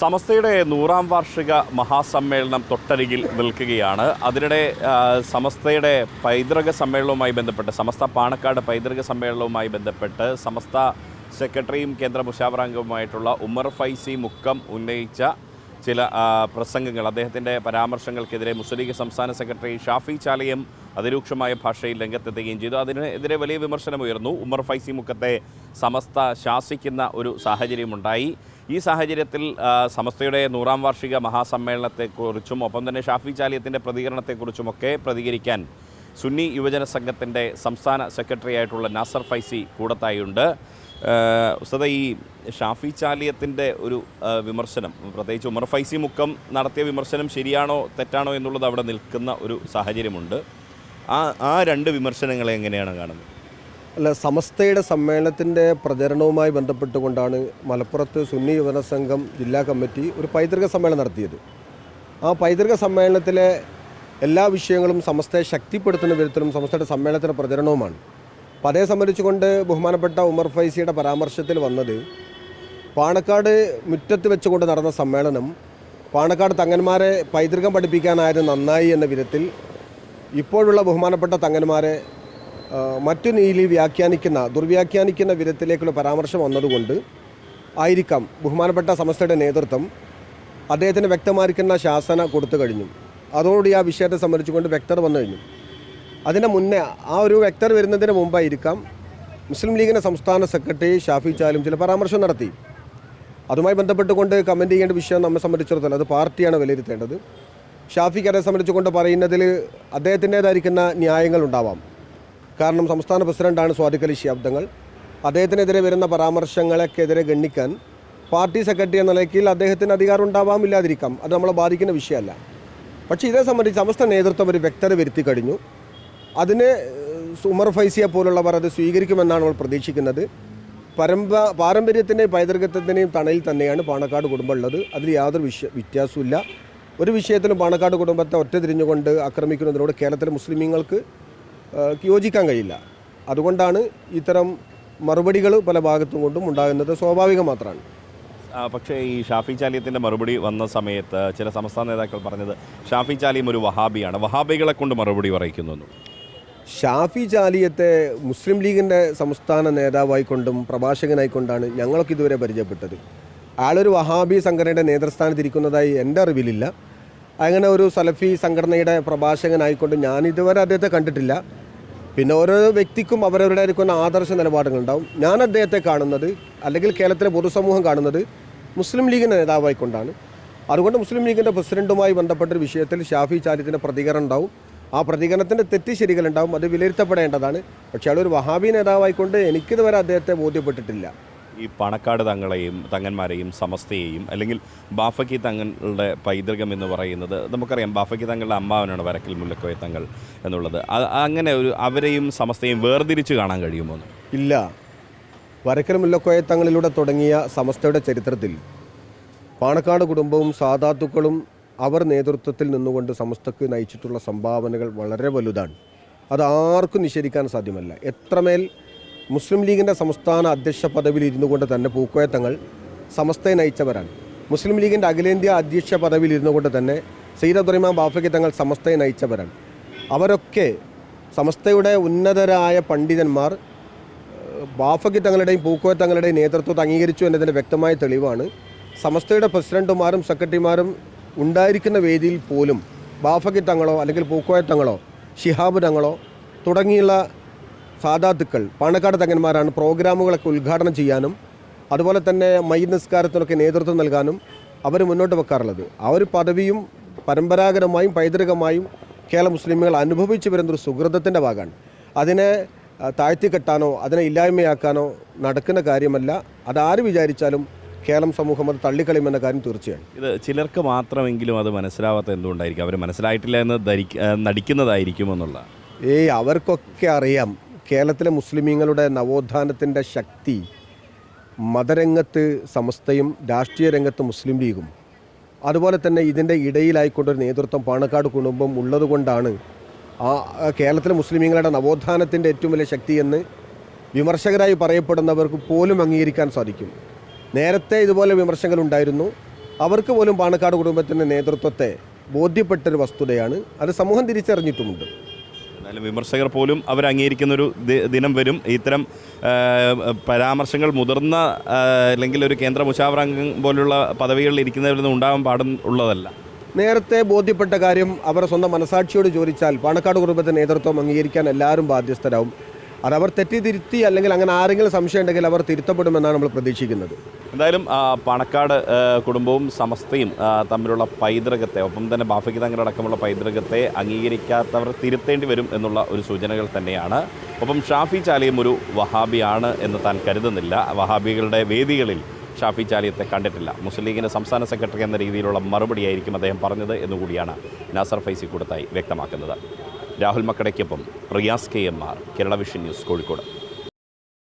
സമസ്തയുടെ നൂറാം വാർഷിക മഹാസമ്മേളനം തൊട്ടരികിൽ നിൽക്കുകയാണ്. അതിനിടെ സമസ്തയുടെ പൈതൃക സമ്മേളനവുമായി ബന്ധപ്പെട്ട് സമസ്ത പാണക്കാട് പൈതൃക സമ്മേളനവുമായി ബന്ധപ്പെട്ട് സമസ്ത സെക്രട്ടറിയും കേന്ദ്ര മുഷാവറാംഗവുമായിട്ടുള്ള ഉമർ ഫൈസി മുക്കം ഉന്നയിച്ച ചില പ്രസംഗങ്ങൾ. അദ്ദേഹത്തിന്റെ പരാമർശങ്ങൾക്കെതിരെ മുസ്ലിം ലീഗ് സംസ്ഥാന സെക്രട്ടറി ഷാഫി ചാലയം അതിരൂക്ഷമായ ഭാഷയിൽ രംഗത്തെത്തുകയും ചെയ്തു. അതിനെതിരെ വലിയ വിമർശനമുയർന്നു. ഉമർ ഫൈസി മുക്കത്തെ സമസ്ത ശാസിക്കുന്ന ഒരു സാഹചര്യമുണ്ടായി. ഈ സാഹചര്യത്തിൽ സമസ്തയുടെ നൂറാം വാർഷിക മഹാസമ്മേളനത്തെക്കുറിച്ചും ഒപ്പം തന്നെ ഷാഫി ചാലിയത്തിന്റെ പ്രതികരണത്തെക്കുറിച്ചുമൊക്കെ പ്രതികരിക്കാൻ സുന്നി യുവജന സംഘത്തിന്റെ സംസ്ഥാന സെക്രട്ടറി ആയിട്ടുള്ള നാസർ ഫൈസി കൂടത്തായുണ്ട് ഉസ്താദ ഈ ഷാഫി ചാലിയത്തിന്റെ ഒരു വിമർശനം പ്രത്യേകിച്ച് ഉമർ ഫൈസി മുക്കം നടത്തിയ വിമർശനം ശരിയാണോ തെറ്റാണോ എന്നുള്ളത് അവിടെ നിൽക്കുന്ന ഒരു സാഹചര്യമുണ്ട്. ആ ആ രണ്ട് വിമർശനങ്ങളെ എങ്ങനെയാണ് കാണുന്നത്? അല്ല സമസ്തയുടെ സമ്മേളനത്തിന്റെ പ്രചരണവുമായി ബന്ധപ്പെട്ടുകൊണ്ടാണ് മലപ്പുറത്ത് സുന്നി യുവന സംഘം ജില്ലാ കമ്മിറ്റി ഒരു പൈതൃക സമ്മേളനം നടത്തിയത്. ആ പൈതൃക സമ്മേളനത്തിലെ എല്ലാ വിഷയങ്ങളും സമസ്തയെ ശക്തിപ്പെടുത്തുന്ന വിധത്തിലും സമസ്തയുടെ സമ്മേളനത്തിന്റെ പ്രചരണവുമാണ്. അപ്പോൾ അതേ സംബന്ധിച്ചുകൊണ്ട് ബഹുമാനപ്പെട്ട ഉമർ ഫൈസിയുടെ പരാമർശത്തിൽ വന്നത് പാണക്കാട് മുറ്റത്ത് വെച്ചുകൊണ്ട് നടന്ന സമ്മേളനം പാണക്കാട് തങ്ങന്മാരെ പൈതൃകം പഠിപ്പിക്കാനായത് നന്നായി എന്ന വിധത്തിൽ ഇപ്പോഴുള്ള ബഹുമാനപ്പെട്ട തങ്ങന്മാരെ മറ്റു നീലി വ്യാഖ്യാനിക്കുന്ന ദുർവ്യാഖ്യാനിക്കുന്ന വിധത്തിലേക്കുള്ള പരാമർശം വന്നതുകൊണ്ട് ആയിരിക്കാം ബഹുമാനപ്പെട്ട സമസ്തയുടെ നേതൃത്വം അദ്ദേഹത്തിന് വ്യക്തമായിരിക്കുന്ന ശാസന കൊടുത്തു കഴിഞ്ഞു. അതോടുകൂടി ആ വിഷയത്തെ സംബന്ധിച്ചുകൊണ്ട് വ്യക്തത വന്നു കഴിഞ്ഞു. അതിന് മുന്നേ ആ ഒരു വ്യക്തത വരുന്നതിന് മുമ്പായിരിക്കാം മുസ്ലിം ലീഗിന്റെ സംസ്ഥാന സെക്രട്ടറി ഷാഫി ചാലും ചില പരാമർശം നടത്തി. അതുമായി ബന്ധപ്പെട്ടുകൊണ്ട് കമന്റ് ചെയ്യേണ്ട വിഷയം നമ്മെ സംബന്ധിച്ചിടത്തോളം അത് പാർട്ടിയാണ് വിലയിരുത്തേണ്ടത്. ഷാഫിക്ക് അതേ സംബന്ധിച്ചുകൊണ്ട് പറയുന്നതിൽ അദ്ദേഹത്തിന്റേതായിരിക്കുന്ന ന്യായങ്ങളുണ്ടാവാം കാരണം സംസ്ഥാന പ്രസിഡന്റാണ് സ്വാദിഖ് അലി ശബ്ദങ്ങൾ അദ്ദേഹത്തിനെതിരെ വരുന്ന പരാമർശങ്ങളെക്കെതിരെ ഗണ്ണിക്കാൻ പാർട്ടി സെക്രട്ടറി എന്ന നിലയ്ക്ക് അദ്ദേഹത്തിന് അധികാരം ഉണ്ടാവാം ഇല്ലാതിരിക്കാം. അത് നമ്മളെ ബാധിക്കുന്ന വിഷയമല്ല. പക്ഷേ ഇതേ സംബന്ധിച്ച് സമസ്ത നേതൃത്വം ഒരു വ്യക്തത വരുത്തി കഴിഞ്ഞു. അതിന് ഉമർ ഫൈസിയെ പോലുള്ളവർ അത് സ്വീകരിക്കുമെന്നാണ് നമ്മൾ പ്രതീക്ഷിക്കുന്നത്. പരമ്പ പാരമ്പര്യത്തിന്റെയും പൈതൃകത്തിന്റെയും തണയിൽ തന്നെയാണ് പാണക്കാട് കുടുംബം ഉള്ളത്. അതിൽ യാതൊരു വിഷയ വ്യത്യാസമില്ല ഒരു വിഷയത്തിലും പാണക്കാട് കുടുംബത്തെ ഒറ്റ തിരിഞ്ഞുകൊണ്ട് ആക്രമിക്കുന്നതിനോട് കേരളത്തിലെ മുസ്ലിമീങ്ങൾക്ക് യോജിക്കാൻ കഴിയില്ല. അതുകൊണ്ടാണ് ഇത്തരം മറുപടികൾ പല ഭാഗത്തും കൊണ്ടും ഉണ്ടാകുന്നത് സ്വാഭാവികം മാത്രമാണ്. പക്ഷേ ഈ ഷാഫി ചാലിയത്തിന്റെ മറുപടി വന്ന സമയത്ത് ചില സംസ്ഥാന നേതാക്കൾ പറഞ്ഞത് ഷാഫി ചാലിയം ഒരു വഹാബിയാണ്. വഹാബികളെ കൊണ്ട് മറുപടി പറയിക്കുന്നു. ഷാഫി ചാലിയത്തെ മുസ്ലിം ലീഗിന്റെ സംസ്ഥാന നേതാവായിക്കൊണ്ടും പ്രഭാഷകനായിക്കൊണ്ടാണ് ഞങ്ങളൊക്കെ ഇതുവരെ പരിചയപ്പെട്ടത്. ആളൊരു വഹാബി സംഘടനയുടെ നേതൃസ്ഥാനത്തിരിക്കുന്നതായി എന്റെ അറിവിലില്ല. അങ്ങനെ ഒരു സലഫി സംഘടനയുടെ പ്രഭാഷകനായിക്കൊണ്ട് ഞാൻ ഇതുവരെ അദ്ദേഹത്തെ കണ്ടിട്ടില്ല. പിന്നെ ഓരോ വ്യക്തിക്കും അവരവരുടെ ഇരിക്കുന്ന ആദർശ നിലപാടുകളുണ്ടാവും. ഞാൻ അദ്ദേഹത്തെ കാണുന്നത് അല്ലെങ്കിൽ കേരളത്തിലെ പൊതുസമൂഹം കാണുന്നത് മുസ്ലിം ലീഗിന്റെ നേതാവായിക്കൊണ്ടാണ്. അതുകൊണ്ട് മുസ്ലിം ലീഗിന്റെ പ്രസിഡന്റുമായി ബന്ധപ്പെട്ടൊരു വിഷയത്തിൽ ഷാഫി ചാരിത്തിന്റെ പ്രതികരണം ഉണ്ടാവും. ആ പ്രതികരണത്തിന്റെ തെറ്റ് ശരികളുണ്ടാവും അത് വിലയിരുത്തപ്പെടേണ്ടതാണ്. പക്ഷേ അയാളൊരു വഹാബി നേതാവായിക്കൊണ്ട് എനിക്കിതുവരെ അദ്ദേഹത്തെ ബോധ്യപ്പെട്ടിട്ടില്ല. ഈ പണക്കാട് തങ്ങളെയും തങ്ങന്മാരെയും സമസ്തയെയും അല്ലെങ്കിൽ ബാഫക്കി തങ്ങളുടെ പൈതൃകം എന്ന് പറയുന്നത് നമുക്കറിയാം ബാഫക്കി തങ്ങളുടെ അമ്മാവനാണ് വരക്കൽ മുല്ലക്കോയ തങ്ങൾ എന്നുള്ളത്. അങ്ങനെ ഒരു അവരെയും സമസ്തയും വേർതിരിച്ച് കാണാൻ കഴിയുമോ ഇല്ല. വരക്കൽ മുല്ലക്കോയ തങ്ങളിലൂടെ തുടങ്ങിയ സമസ്തയുടെ ചരിത്രത്തിൽ പാണക്കാട് കുടുംബവും സാധാത്തുക്കളും അവർ നേതൃത്വത്തിൽ നിന്നുകൊണ്ട് സമസ്തക്ക് നയിച്ചിട്ടുള്ള സംഭാവനകൾ വളരെ വലുതാണ്. അത് ആർക്കും നിഷേധിക്കാൻ സാധ്യമല്ല. എത്രമേൽ മുസ്ലിം ലീഗിന്റെ സംസ്ഥാന അധ്യക്ഷ പദവിയിൽ ഇരുന്നു കൊണ്ട് തന്നെ പൂക്കോയത്തങ്ങൾ സമസ്തയെ നയിച്ചവരാണ്. മുസ്ലിം ലീഗിന്റെ അഖിലേന്ത്യാ അധ്യക്ഷ പദവിയിൽ ഇരുന്നു കൊണ്ട് തന്നെ സെയ്ദ് അബ്ദുറഹിമാൻ ബാഫയ്ക്ക് തങ്ങൾ സമസ്തയെ നയിച്ചവരാണ്. അവരൊക്കെ സമസ്തയുടെ ഉന്നതരായ പണ്ഡിതന്മാർ ബാഫക്കി തങ്ങളുടെയും പൂക്കോയ തങ്ങളുടെയും നേതൃത്വത്തെ അംഗീകരിച്ചു എന്നതിന്റെ വ്യക്തമായ തെളിവാണ്. സമസ്തയുടെ പ്രസിഡന്റുമാരും സെക്രട്ടറിമാരും ഉണ്ടായിരിക്കുന്ന വേദിയിൽ പോലും ബാഫക്കി തങ്ങളോ അല്ലെങ്കിൽ പൂക്കോയ തങ്ങളോ ഷിഹാബ് തങ്ങളോ തുടങ്ങിയുള്ള സാധാത്തുക്കൾ പാണക്കാട് തങ്ങന്മാരാണ് പ്രോഗ്രാമുകളൊക്കെ ഉദ്ഘാടനം ചെയ്യാനും അതുപോലെ തന്നെ മൈ നിസ്കാരത്തിനൊക്കെ നേതൃത്വം നൽകാനും അവർ മുന്നോട്ട് വെക്കാറുള്ളത്. ആ ഒരു പദവിയും പരമ്പരാഗതമായും പൈതൃകമായും കേരള മുസ്ലിമുകൾ അനുഭവിച്ചു വരുന്നൊരു സുഹൃതത്തിന്റെ ഭാഗമാണ്. അതിനെ താഴ്ത്തി താഴ്ത്തിക്കെട്ടാനോ അതിനെ ഇല്ലായ്മയാക്കാനോ നടക്കുന്ന കാര്യമല്ല. അതാര് വിചാരിച്ചാലും കേരളം സമൂഹം അത് തള്ളിക്കളയുമെന്ന കാര്യം തീർച്ചയാണ്. ഇത് ചിലർക്ക് മാത്രമെങ്കിലും അത് മനസ്സിലാവാത്ത എന്തുകൊണ്ടായിരിക്കും? അവർ മനസ്സിലായിട്ടില്ല എന്ന് ധരിക്ക നടിക്കുന്നതായിരിക്കുമെന്നുള്ള നടിക്കുന്നതായിരിക്കും എന്നുള്ള ഏയ് അവർക്കൊക്കെ അറിയാം. കേരളത്തിലെ മുസ്ലിമീങ്ങളുടെ നവോത്ഥാനത്തിന്റെ ശക്തി മതരംഗത്ത് സമസ്തയും രാഷ്ട്രീയ രംഗത്ത് മുസ്ലിം ലീഗും. അതുപോലെ തന്നെ ഇതിന്റെ ഇടയിലായിക്കൊണ്ടൊരു നേതൃത്വം പാണക്കാട് കുടുംബം ഉള്ളതുകൊണ്ടാണ് ആ കേരളത്തിലെ മുസ്ലിമീങ്ങളുടെ നവോത്ഥാനത്തിന്റെ ഏറ്റവും വലിയ ശക്തി എന്ന് വിമർശകരായി പറയപ്പെടുന്നവർക്ക് പോലും അംഗീകരിക്കാൻ സാധിക്കും. നേരത്തെ ഇതുപോലെ വിമർശകരുണ്ടായിരുന്നു അവർക്ക് പോലും പാണക്കാട് കുടുംബത്തിന്റെ നേതൃത്വത്തെ ബോധ്യപ്പെട്ടൊരു വസ്തുതയാണ്. അത് സമൂഹം തിരിച്ചറിഞ്ഞിട്ടുമുണ്ട്. എന്നാലും വിമർശകർ പോലും ഒരു ദിനം വരും. ഇത്തരം പരാമർശങ്ങൾ മുതിർന്ന അല്ലെങ്കിൽ ഒരു കേന്ദ്ര മുഷാവറംഗം പോലുള്ള പദവികളിൽ ഇരിക്കുന്നവരിൽ നിന്ന് ഉണ്ടാവാൻ പാടും ഉള്ളതല്ല. നേരത്തെ ബോധ്യപ്പെട്ട കാര്യം അവർ സ്വന്തം മനസാക്ഷിയോട് ചോദിച്ചാൽ പാണക്കാട് കുടുംബത്തിന്റെ നേതൃത്വം അംഗീകരിക്കാൻ എല്ലാവരും ബാധ്യസ്ഥരാകും. അതവർ തെറ്റിതിരുത്തി അല്ലെങ്കിൽ അങ്ങനെ ആരെങ്കിലും സംശയം ഉണ്ടെങ്കിൽ അവർ തിരുത്തപ്പെടുമെന്നാണ് നമ്മൾ പ്രതീക്ഷിക്കുന്നത്. എന്തായാലും പണക്കാട് കുടുംബവും സമസ്തയും തമ്മിലുള്ള പൈതൃകത്തെ ഒപ്പം തന്നെ ബാഫയ്ക്ക് തങ്ങളടക്കമുള്ള പൈതൃകത്തെ അംഗീകരിക്കാത്തവർ തിരുത്തേണ്ടി വരും എന്നുള്ള ഒരു സൂചനകൾ തന്നെയാണ്. ഒപ്പം ഷാഫി ചാലിയും ഒരു വഹാബിയാണ് എന്ന് താൻ കരുതുന്നില്ല. വഹാബികളുടെ വേദികളിൽ ഷാഫി ചാലിയത്തെ കണ്ടിട്ടില്ല. മുസ്ലിം ലീഗിന്റെ സംസ്ഥാന സെക്രട്ടറി എന്ന രീതിയിലുള്ള മറുപടിയായിരിക്കും അദ്ദേഹം പറഞ്ഞത് എന്നുകൂടിയാണ് നാസർ ഫൈസി കൂടത്തായി വ്യക്തമാക്കുന്നത്. Rahul മക്കടയ്ക്കൊപ്പം Riyas K M R Kerala vision news Kozhikode.